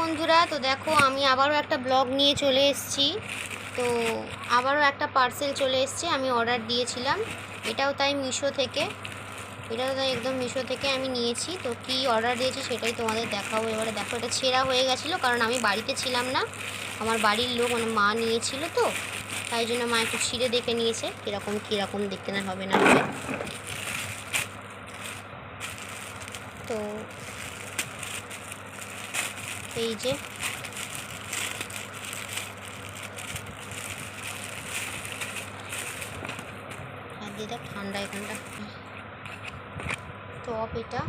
বন্ধুরা, তো দেখো আমি আবারও একটা ব্লগ নিয়ে চলে এসেছি। তো আবারও একটা পার্সেল চলে এসেছে, আমি অর্ডার দিয়েছিলাম। এটাও তাই মিশো থেকে। এটাও তাই একদম মিশো থেকে আমি নিয়েছি। তো কি অর্ডার দিয়েছি সেটাই তোমাদের দেখাবো। এবারে দেখো, এটা ছেঁড়া হয়ে গেছিল, কারণ আমি বাড়িতে ছিলাম না। আমার বাড়ির লোক মানে মা নিয়েছিল তো, তাই জন্য মা একটু ছিঁড়ে দেখে নিয়েছে। কীরকম কীরকম দেখতে না হবে না তো এই যে। দেখ ঠান্ডা এখানটা। টপ এটা।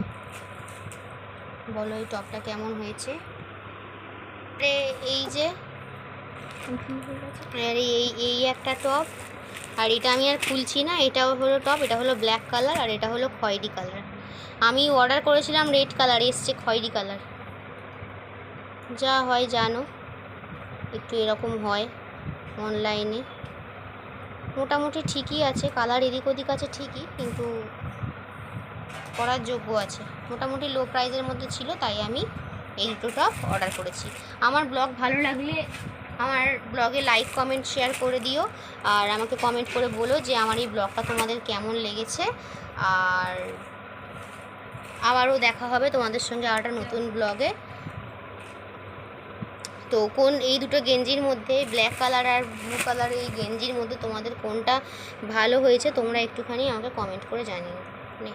বলো এই টপটা কেমন হয়েছে? এই যে। এই এই একটা টপ। আর এটা আমি আর খুলছি না, এটাও হলো টপ, এটা হলো ব্ল্যাক কালার আর এটা হলো খয়েরি কালার। আমি অর্ডার করেছিলাম রেড কালার, এসছে খয়েরি কালার। যা হয় জানো। একটু এরকম হয় অনলাইনে মোটামুটি ঠিকই আছে কালার এদিক ওদিক আছে ঠিকই, কিন্তু করার যোগ্য আছে। মোটামুটি লো প্রাইসের মধ্যে ছিল, তাই আমি এই দুটো টপ অর্ডার করেছি। আমার ব্লগ ভালো লাগলে আমার ব্লগে লাইক কমেন্ট শেয়ার করে দিও, আর আমাকে কমেন্ট করে বলো যে আমার এই ব্লগটা তোমাদের কেমন লেগেছে। আর আবারও দেখা হবে তোমাদের সঙ্গে আর একটা নতুন ব্লগে তো কোন এই দুটো গেঞ্জির মধ্যে ব্ল্যাক কালার আর ব্লু কালার এই গেঞ্জির মধ্যে তোমাদের কোনটা ভালো হয়েছে, তোমরা একটুখানি আমাকে কমেন্ট করে জানিও। নে।